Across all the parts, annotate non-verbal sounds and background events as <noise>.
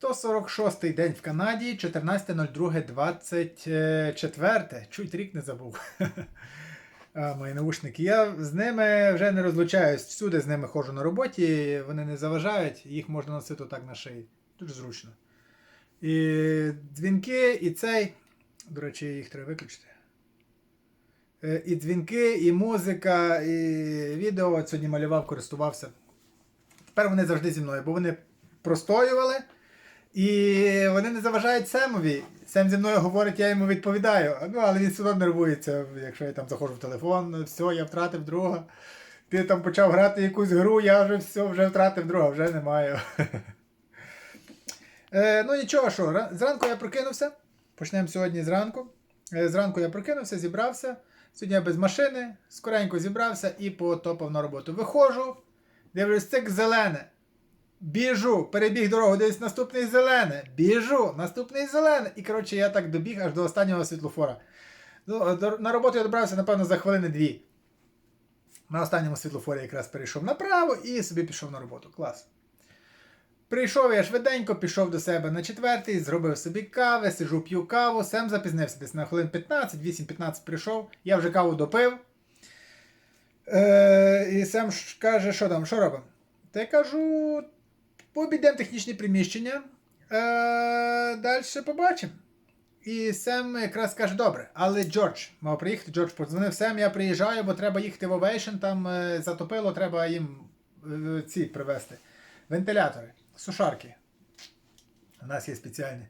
146 день в Канаді, 14.02.24. Чуть рік не забув. <laughs> Мої наушники. Я з ними вже не розлучаюсь. Всюди з ними ходжу на роботі, вони не заважають, їх можна носити так на шиї. Дуже зручно. І дзвінки, і цей. До речі, їх треба виключити. Е, І дзвінки, і музика, і відео. От сьогодні малював, користувався. Тепер вони завжди зі мною, бо вони простоювали. І вони не заважають Семові. Сем зі мною говорить, я йому відповідаю. Ну, але він все одно нервується, якщо я там заходжу в телефон, все, я втратив друга. Ти там почав грати якусь гру, я вже все, вже втратив друга, вже не маю. <laughs> Е, ну нічого, що, зранку я прокинувся. Почнемо сьогодні зранку. Е, зранку я прокинувся, зібрався. Сьогодні я без машини, скоренько зібрався і потопав на роботу. Виходжу, дивлюсь, цик зелене. Біжу, перебіг дорогу, дивись, наступний зелене. Біжу, наступний зелене. І коротше, я так добіг аж до останнього світлофора. Ну, на роботу я добрався, напевно, за хвилини дві. На останньому світлофорі якраз перейшов направо і собі пішов на роботу. Клас. Прийшов я швиденько, пішов до себе на четвертий, зробив собі кави, сижу, п'ю каву. Сем запізнився десь на хвилин 15, 8-15 прийшов. Я вже каву допив. Е, і Сем каже, що там, що робимо? Та я кажу, пообійдемо технічні приміщення. Е, далі побачимо. І Сем якраз каже, добре, але Джордж мав приїхати. Джордж подзвонив Сем, я приїжджаю, бо треба їхати в Ovation, там е, затопило, треба їм е, ці привезти. Вентилятори, сушарки. У нас є спеціальні.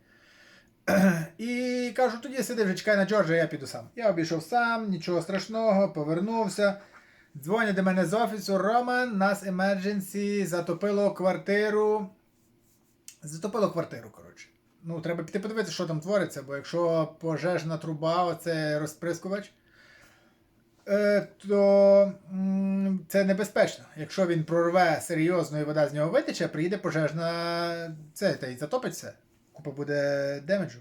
<clears throat> І кажу, тоді сиди вже чекай на Джорджа, я піду сам. Я обійшов сам, нічого страшного, повернувся. Дзвонять до мене з офісу. Роман, нас emergency, затопило квартиру. Затопило квартиру, коротше. Ну, треба піти подивитися, що там твориться, бо якщо пожежна труба, оце розприскувач, е, то це небезпечно. Якщо він прорве серйозно і вода з нього витече, приїде пожежна, це та й затопить все. Купа буде демеджу.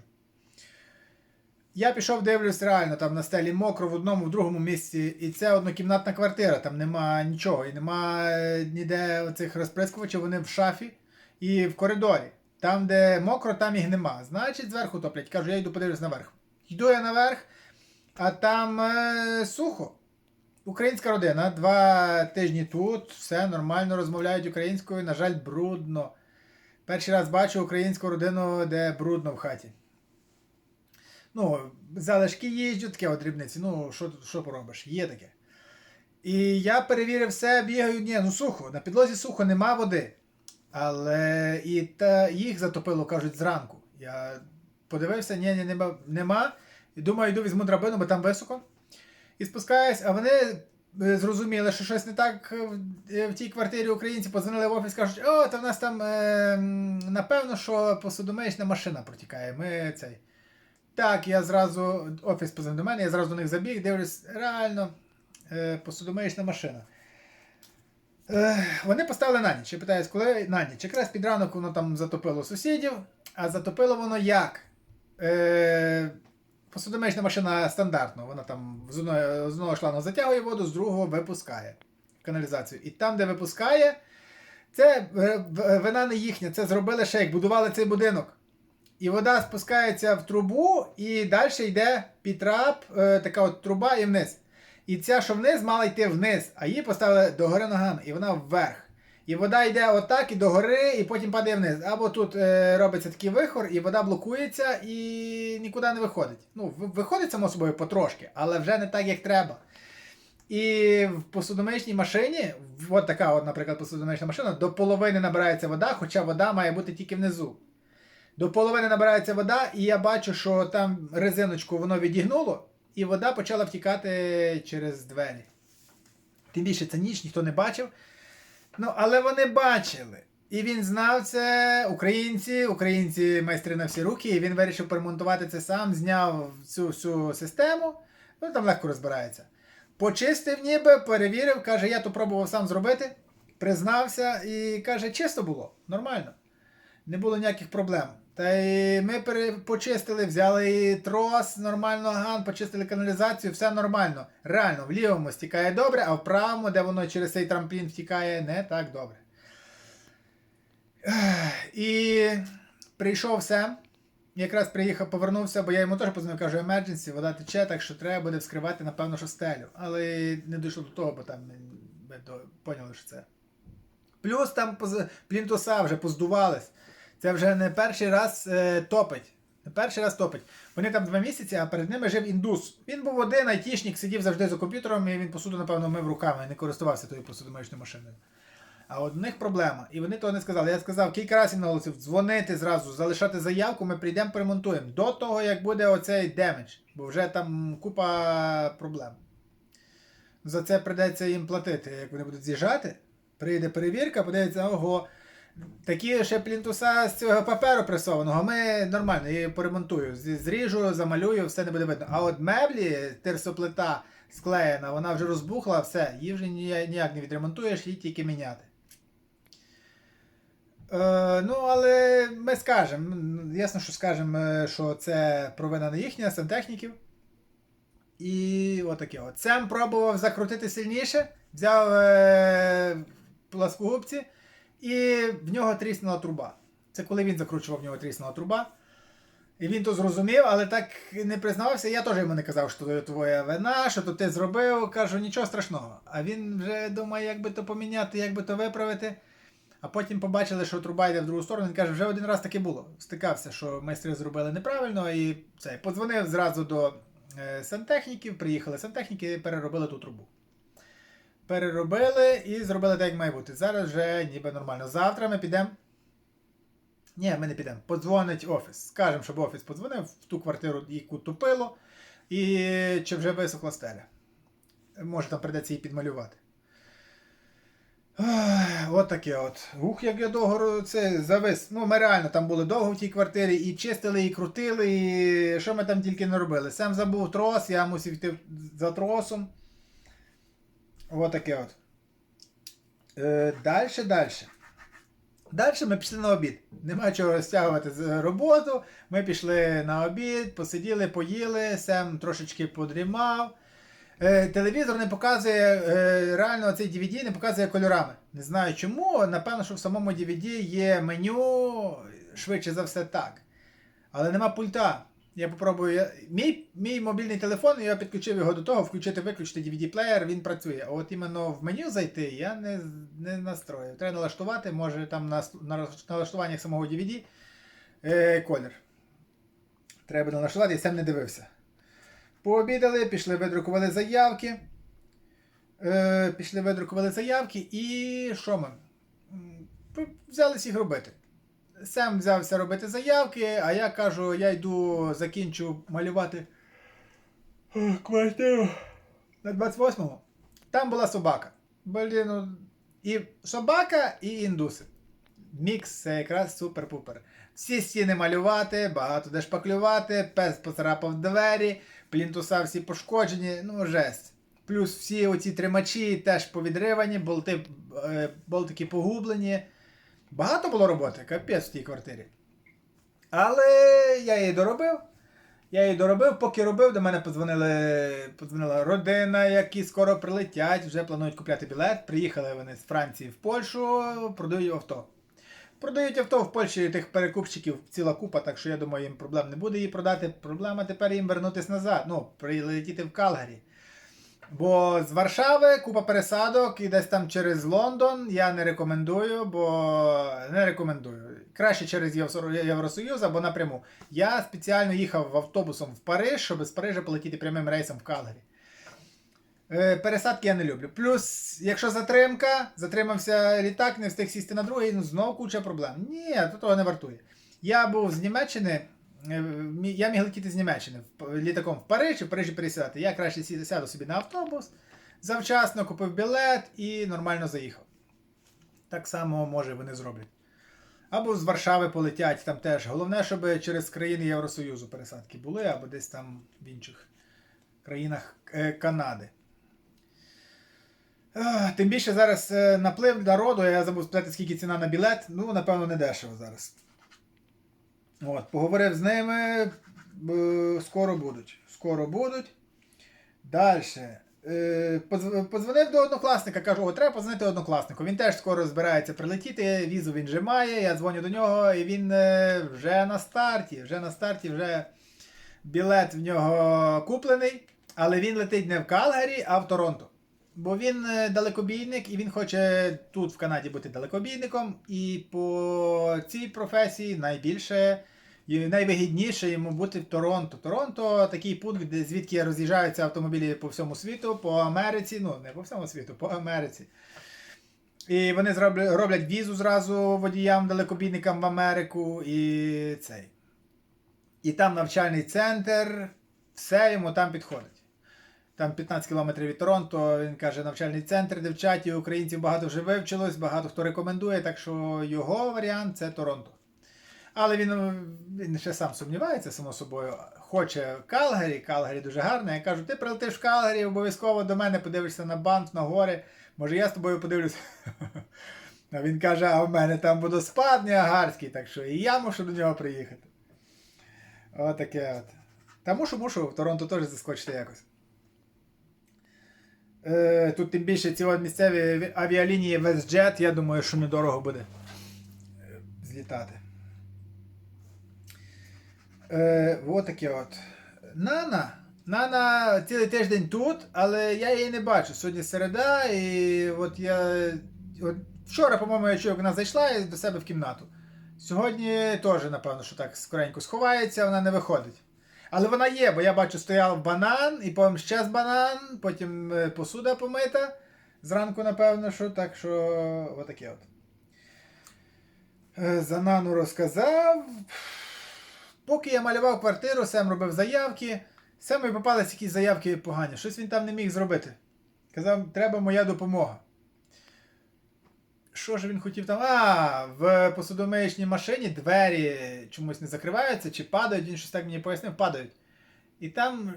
Я пішов, дивлюсь, реально там на стелі мокро в одному, в другому місці, і це однокімнатна квартира, там нема нічого, і нема е, ніде оцих розприскувачів, вони в шафі і в коридорі. Там, де мокро, там їх нема. Значить, зверху топлять. Кажу, я йду подивлюсь наверх. Йду я наверх, а там е, сухо. Українська родина, два тижні тут, все нормально розмовляють українською, на жаль, брудно. Перший раз бачу українську родину, де брудно в хаті. Ну, залишки їжджу, таке от дрібниці. Ну, що, що поробиш? Є таке. І я перевірив все, бігаю, ні, ну сухо, на підлозі сухо, нема води. Але і та, їх затопило, кажуть, зранку. Я подивився, ні, ні, нема, нема. І думаю, йду візьму драбину, бо там високо. І спускаюсь, а вони е, зрозуміли, що щось не так е, в тій квартирі українці подзвонили в офіс, кажуть, о, та в нас там е, напевно, що посудомиючна машина протікає. Ми цей. Так, я зразу, офіс позвонив до мене, я зразу до них забіг, дивлюсь, реально е, посудомиючна машина. Е, вони поставили на ніч. Я питаюсь, коли на ніч. Якраз під ранок воно там затопило сусідів, а затопило воно як? Е, посудомиючна машина стандартно, вона там з одного, з одного шлангу затягує воду, з другого випускає каналізацію. І там, де випускає, це е, вина не їхня, це зробили ще як будували цей будинок. І вода спускається в трубу, і далі йде під трап, е, така от труба і вниз. І ця, що вниз, мала йти вниз, а її поставили догори ногами, і вона вверх. І вода йде отак і догори, і потім падає вниз. Або тут е, робиться такий вихор, і вода блокується і нікуди не виходить. Ну, виходить само собою потрошки, але вже не так, як треба. І в посудомиючній машині, от така, от, наприклад, посудомиючна машина, до половини набирається вода, хоча вода має бути тільки внизу. До половини набирається вода, і я бачу, що там резиночку воно відігнуло, і вода почала втікати через двері. Тим більше це ніч, ніхто не бачив. Ну, але вони бачили. І він знав це, українці, українці майстри на всі руки, і він вирішив поремонтувати це сам, зняв цю всю систему, ну там легко розбирається. Почистив ніби, перевірив, каже, я то пробував сам зробити, признався і каже, чисто було, нормально. Не було ніяких проблем. Та й ми почистили, взяли трос, нормально ган, почистили каналізацію, все нормально. Реально, в лівому стікає добре, а в правому, де воно через цей трамплін втікає, не так добре. І прийшов Сем, якраз приїхав, повернувся, бо я йому теж позвонив, кажу, emergency, вода тече, так що треба буде вскривати, напевно, що стелю. Але не дійшло до того, бо там ми, поняли, що це. Плюс там плінтуса вже поздувались. Це вже не перший раз е, топить. Не перший раз топить. Вони там два місяці, а перед ними жив індус. Він був один, айтішник, сидів завжди за комп'ютером, і він посуду, напевно, мив руками, не користувався тою посудомиючною машиною. А от у них проблема. І вони того не сказали. Я сказав, кілька разів наголосив, дзвонити зразу, залишати заявку, ми прийдемо, перемонтуємо. До того, як буде оцей демедж, бо вже там купа проблем. За це прийдеться їм платити. Як вони будуть з'їжджати, прийде перевірка, подивиться, ого. Такі ще плінтуса з цього паперу пресованого, ми нормально, її поремонтую. Зріжу, замалюю, все не буде видно. А от меблі, терсоплита склеєна, вона вже розбухла, все, її вже ніяк не відремонтуєш, її тільки міняти. Е, ну, але ми скажемо, ясно, що скажемо, е, що це провина не їхня, сантехніків. І отаке от. Сем пробував закрутити сильніше, взяв е, пласкогубці, і в нього тріснула труба. Це коли він закручував, в нього тріснула труба. І він то зрозумів, але так не признавався. Я теж йому не казав, що то твоя вина, що то ти зробив. Кажу, нічого страшного. А він вже думає, як би то поміняти, як би то виправити. А потім побачили, що труба йде в другу сторону. Він каже, вже один раз таке було. Стикався, що майстри зробили неправильно, і це подзвонив зразу до е, сантехніків. Приїхали сантехніки і переробили ту трубу. Переробили і зробили так, як має бути. Зараз вже ніби нормально. Завтра ми підемо. Ні, ми не підемо. Подзвонить офіс. Скажемо, щоб офіс подзвонив в ту квартиру, яку тупило, і чи вже висохла стеля. Може, там прийдеться її підмалювати. От таке от. Ух, як я довго це завис. Ну, ми реально там були довго в тій квартирі, і чистили, і крутили, і що ми там тільки не робили. Сам забув трос, я мусив йти за тросом. От таке от. Е, дальше, дальше. Далі ми пішли на обід. Нема чого розтягувати роботу. Ми пішли на обід, посиділи, поїли, Сем трошечки подрімав. Е, телевізор не показує, е, реально цей DVD не показує кольорами. Не знаю чому. Напевно, що в самому DVD є меню, швидше за все так. Але нема пульта. Я попробую. Я... Мій, мій мобільний телефон, я підключив його до того, включити, виключити DVD-плеєр, він працює. А от іменно в меню зайти я не, не настроїв. Треба налаштувати, може там на, на налаштуваннях самого DVD е, колір. Треба налаштувати, і сам не дивився. Пообідали, пішли, видрукували заявки. Е, пішли, видрукували заявки, і що ми? М, Взялися їх робити. Сам взявся робити заявки, а я кажу, я йду, закінчу малювати е, квартиру на 28-му. Там була собака. Блін, ну, і собака, і індуси. Мікс це якраз супер-пупер. Всі стіни малювати, багато де шпаклювати, пес поцарапав двері, плінтуса всі пошкоджені, ну жесть. Плюс всі оці тримачі теж повідривані, болти, е, болтики погублені. Багато було роботи, капець в тій квартирі. Але я її доробив. Я її доробив, поки робив, до мене подзвонили, подзвонила родина, які скоро прилетять, вже планують купляти білет. Приїхали вони з Франції в Польщу, продають авто. Продають авто в Польщі тих перекупщиків ціла купа, так що я думаю, їм проблем не буде її продати. Проблема тепер їм вернутися назад. Ну, прилетіти в Калгарі. Бо з Варшави купа пересадок і десь там через Лондон я не рекомендую, бо не рекомендую. Краще через Євросоюз або напряму. Я спеціально їхав автобусом в Париж, щоб з Парижа полетіти прямим рейсом в Калгарі. Е, Пересадки я не люблю. Плюс, якщо затримка, затримався літак, не встиг сісти на другий, ну знову куча проблем. Ні, то того не вартує. Я був з Німеччини. Е, Я міг летіти з Німеччини літаком в Париж і в Парижі пересідати. Я краще сяду собі на автобус, завчасно купив білет і нормально заїхав. Так само, може, вони зроблять. Або з Варшави полетять там теж. Головне, щоб через країни Євросоюзу пересадки були, або десь там в інших країнах е, Канади. Тим більше зараз е, наплив народу, я забув спитати, скільки ціна на білет. Ну, напевно, не дешево зараз. От, поговорив з ними. Скоро будуть. Скоро будуть. Далі. Е, позв- Подзвонив до однокласника, кажу, о, треба позвонити однокласнику. Він теж скоро збирається прилетіти, візу він вже має, я дзвоню до нього, і він е, вже на старті, вже на старті, вже білет в нього куплений, але він летить не в Калгарі, а в Торонто. Бо він е, далекобійник і він хоче тут в Канаді бути далекобійником. І по цій професії найбільше і найвигідніше йому бути в Торонто. Торонто такий пункт, де звідки роз'їжджаються автомобілі по всьому світу, по Америці, ну не по всьому світу, по Америці. І вони роблять візу зразу водіям, далекобійникам в Америку і цей. І там навчальний центр, все йому там підходить. Там 15 кілометрів від Торонто, він каже, навчальний центр, де вчать, і українців багато вже вивчилось, багато хто рекомендує, так що його варіант це Торонто. Але він, він ще сам сумнівається, само собою. Хоче Калгарі, Калгарі дуже гарне. Я кажу, ти прилетиш в Калгарі, обов'язково до мене подивишся на банк, на гори. Може я з тобою подивлюся. <laughs> А він каже, а в мене там водоспад Ніагарський, так що і я мушу до нього приїхати. Отаке от. Та мушу, мушу, в Торонто теж заскочити якось. Е, тут тим більше ці місцеві авіалінії WestJet, я думаю, що недорого буде е, злітати. Е, от таке от. Нана. Нана цілий тиждень тут, але я її не бачу. Сьогодні середа, і от я. От вчора, по-моєму, я чув, вона зайшла до себе в кімнату. Сьогодні теж, напевно, що так скоренько сховається, вона не виходить. Але вона є, бо я бачу, стояв банан, і потім ще з банан, потім е, посуда помита. Зранку, напевно, що так що отаке от. Е, За нану розказав. Поки я малював квартиру, Сем робив заявки. Сему попались якісь заявки погані. Щось він там не міг зробити. Казав, треба моя допомога. Що ж він хотів там? А, в посудомиючній машині двері чомусь не закриваються чи падають, він щось так мені пояснив, падають. І там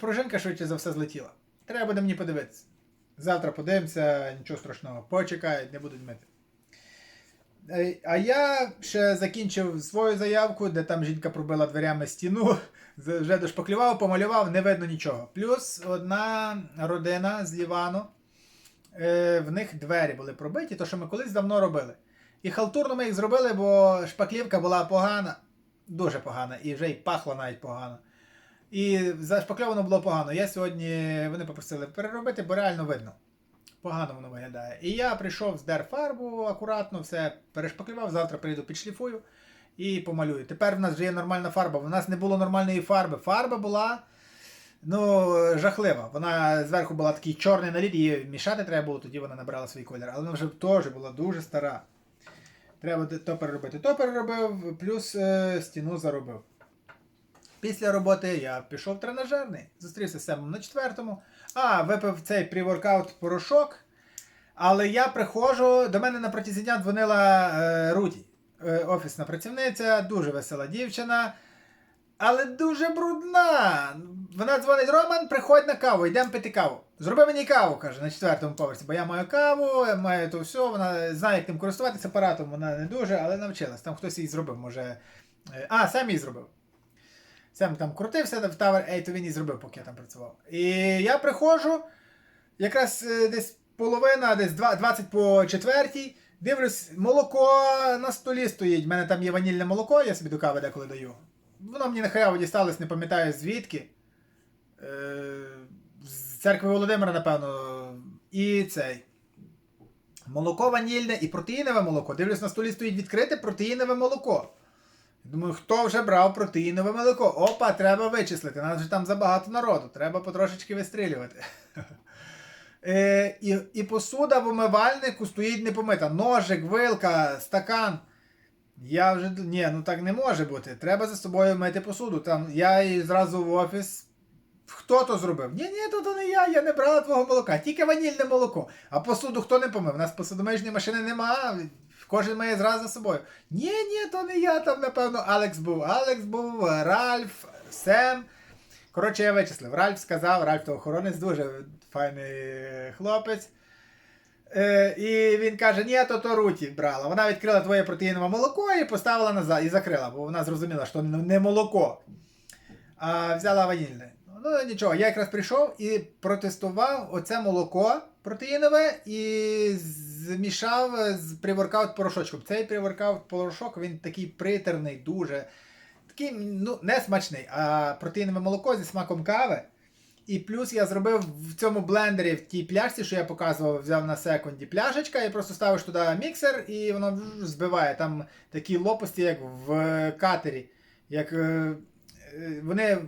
пружинка швидше за все злетіла. Треба буде мені подивитися. Завтра подивимося, нічого страшного. Почекають, не будуть мити. Е, А я ще закінчив свою заявку, де там жінка пробила дверями стіну, <laughs> вже дошпаклював, помалював, не видно нічого. Плюс одна родина з Лівану, е, в них двері були пробиті, то що ми колись давно робили. І халтурно ми їх зробили, бо шпаклівка була погана, дуже погана, і вже й пахло навіть погано. І зашпакльовано було погано. Я сьогодні вони попросили переробити, бо реально видно. Погано воно виглядає. І я прийшов, здер фарбу акуратно, все перешпаклював, завтра прийду підшліфую і помалюю. Тепер в нас вже є нормальна фарба. У нас не було нормальної фарби. Фарба була ну, жахлива. Вона зверху була такий чорний наліт, її мішати треба було, тоді вона набрала свій колір. Але вона вже теж була дуже стара. Треба то переробити. То переробив, плюс е, стіну заробив. Після роботи я пішов в тренажерний, зустрівся з Семом на четвертому. А, випив цей прі-воркаут порошок. Але я приходжу, до мене на протязі дня дзвонила е, Руді, е, офісна працівниця, дуже весела дівчина, але дуже брудна. Вона дзвонить Роман, приходь на каву, йдемо пити каву. Зроби мені каву, каже, на четвертому поверсі, бо я маю каву, я маю то все, вона знає, як тим користуватися апаратом, вона не дуже, але навчилась. Там хтось їй зробив, може. е, А, сам їй зробив. Сам там крутився в Tower 8, то він і зробив, поки я там працював. І я приходжу, якраз е, десь половина, десь два- 20 по четвертій. Дивлюсь, молоко на столі стоїть. У мене там є ванільне молоко, я собі до кави деколи даю. Воно мені на халяву дісталось, не пам'ятаю звідки. Е, з церкви Володимира, напевно. І цей. Молоко ванільне і протеїнове молоко. Дивлюсь, на столі стоїть відкрите протеїнове молоко. Думаю, хто вже брав протеїнове молоко? Опа, треба вичислити. Нас же там забагато народу, треба потрошечки вистрілювати. <laughs> Е, і посуда в умивальнику стоїть непомита. Ножик, вилка, стакан. Я вже. Ні, ну так не може бути. Треба за собою мити посуду. Там я і зразу в офіс. Хто то зробив? Ні, ні, то, то не я, я не брала твого молока, тільки ванільне молоко. А посуду хто не помив? У нас посудомиїжної машини нема. Кожен має зразу за собою. Ні, ні, то не я, там, напевно, Алекс був. Алекс був, Ральф, Сем. Коротше, я вичислив. Ральф сказав, Ральф то охоронець дуже файний хлопець. Е, і він каже: ні, то то Руті брала. Вона відкрила твоє протеїнове молоко і поставила назад і закрила, бо вона зрозуміла, що не молоко, а взяла ванільне. Ну нічого, я якраз прийшов і протестував оце молоко протеїнове і змішав з приворкаут порошочком. Цей приворкаут порошок він такий притерний, дуже. Такий, ну, не смачний, а протеїнове молоко зі смаком кави. І плюс я зробив в цьому блендері, в тій пляшці, що я показував, взяв на секунді пляшечка, і просто ставиш туди міксер, і воно збиває. Там такі лопасті, як в катері. Як е, е, вони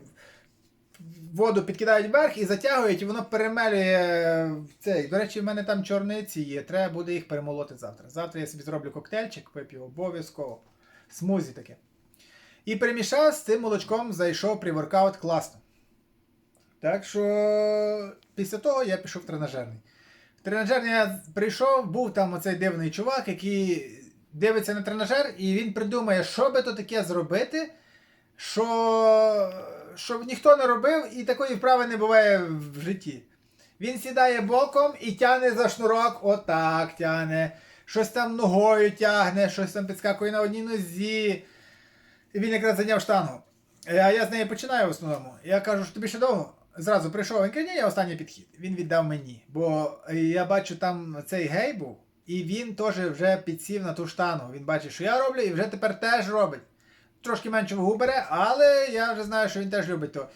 воду підкидають вверх і затягують, і воно перемелює цей. До речі, в мене там чорниці є. Треба буде їх перемолоти завтра. Завтра я собі зроблю коктейльчик, вип'ю обов'язково. Смузі таке. І перемішав з цим молочком, зайшов при воркаут класно. Так що після того я пішов в тренажерний. В тренажерний я прийшов, був там оцей дивний чувак, який дивиться на тренажер, і він придумає, що би то таке зробити, що, що ніхто не робив, і такої вправи не буває в житті. Він сідає боком і тягне за шнурок, отак тягне. Щось там ногою тягне, щось там підскакує на одній нозі. І він якраз зайняв штангу. А я з неї починаю в основному. Я кажу, що тобі ще довго. Зразу прийшов, він каже, ні, я останній підхід. Він віддав мені. Бо я бачу, там цей гей був, і він теж вже підсів на ту штангу. Він бачить, що я роблю, і вже тепер теж робить. Трошки менше вагу бере, але я вже знаю, що він теж любить то.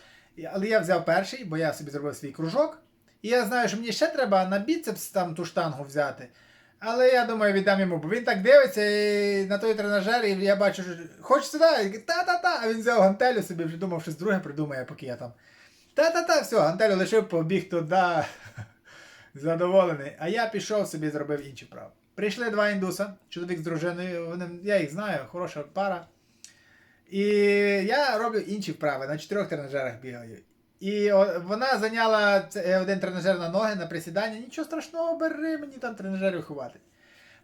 Але я взяв перший, бо я собі зробив свій кружок. І я знаю, що мені ще треба на біцепс там ту штангу взяти. Але я думаю, віддам йому, бо він так дивиться і на той тренажер, і я бачу, що сюди? Та-та-та. А він взяв гантелю собі, вже думав, щось друге придумає, поки я там. Та-та-та, все, гантелю лишив, побіг туди. <laughs> Задоволений. А я пішов собі, зробив інші вправи. Прийшли два індуса, чоловік з дружиною, вони, я їх знаю, хороша пара. І я роблю інші вправи, на чотирьох тренажерах бігаю. І вона зайняла е, один тренажер на ноги на присідання. Нічого страшного, бери мені там тренажерів ховати.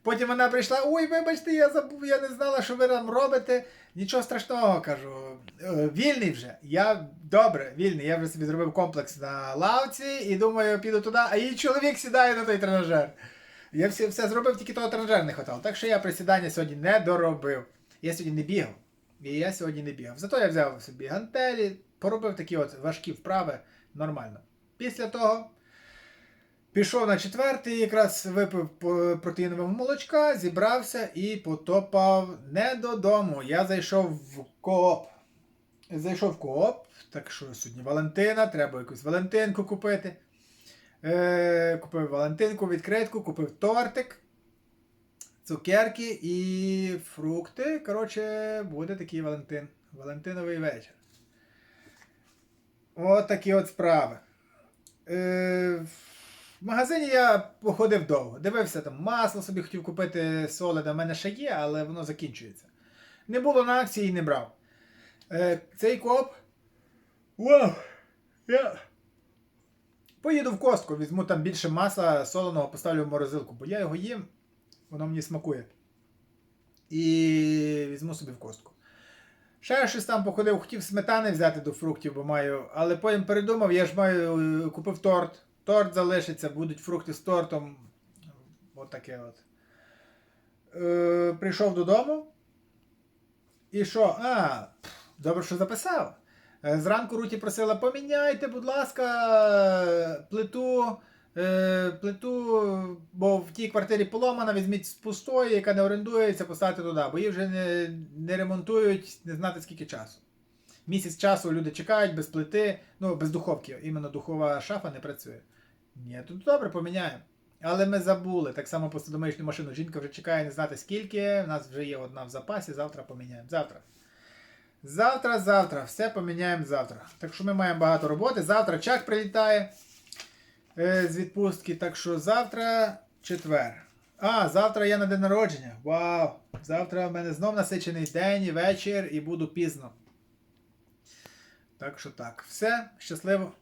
Потім вона прийшла, ой, вибачте, я забув, я не знала, що ви там робите. Нічого страшного, кажу. «Е, Вільний вже. Я добре, вільний. Я вже собі зробив комплекс на лавці і думаю, піду туди, а її чоловік сідає на той тренажер. Я все, все зробив, тільки того тренажера не хватало. Так що я присідання сьогодні не доробив. Я сьогодні не бігав. І я сьогодні не бігав. Зато я взяв собі гантелі, поробив такі от важкі вправи нормально. Після того пішов на четвертий, якраз випив протеїнового молочка, зібрався і потопав не додому. Я зайшов в кооп. Зайшов в кооп, так що сьогодні Валентина, треба якусь Валентинку купити. Е, купив Валентинку, відкритку, купив тортик, цукерки і фрукти. Коротше, буде такий Валентин. Валентиновий вечір. От такі от справи. Е, в магазині я походив довго. Дивився там масло собі хотів купити солода. в мене ще є, але воно закінчується. Не було на акції і не брав. Е, цей коп. Вау! Я поїду в костку, візьму там більше масла соленого, поставлю в морозилку, бо я його їм, воно мені смакує. І візьму собі в костку. Ще я щось там походив, хотів сметани взяти до фруктів, бо маю. Але потім передумав, я ж маю е, купив торт. Торт залишиться, будуть фрукти з тортом. От таке от. Е, прийшов додому. І що? А, добре, що записав. Е, Зранку Руті просила, поміняйте, будь ласка, плиту. Е, плиту, бо в тій квартирі поломана, візьміть з пустої, яка не орендується, поставте туди, бо її вже не, не ремонтують не знати скільки часу. Місяць часу люди чекають без плити, ну без духовки, іменно духова шафа не працює. Ні, тут добре, поміняємо. Але ми забули. Так само посудомиючну машину. Жінка вже чекає не знати скільки. У нас вже є одна в запасі, завтра поміняємо. Завтра. Завтра, завтра. Все поміняємо завтра. Так що ми маємо багато роботи. Завтра чак прилітає е, з відпустки. Так що завтра четвер. А, завтра я на день народження. Вау! Завтра в мене знов насичений день і вечір і буду пізно. Так що так. Все, щасливо.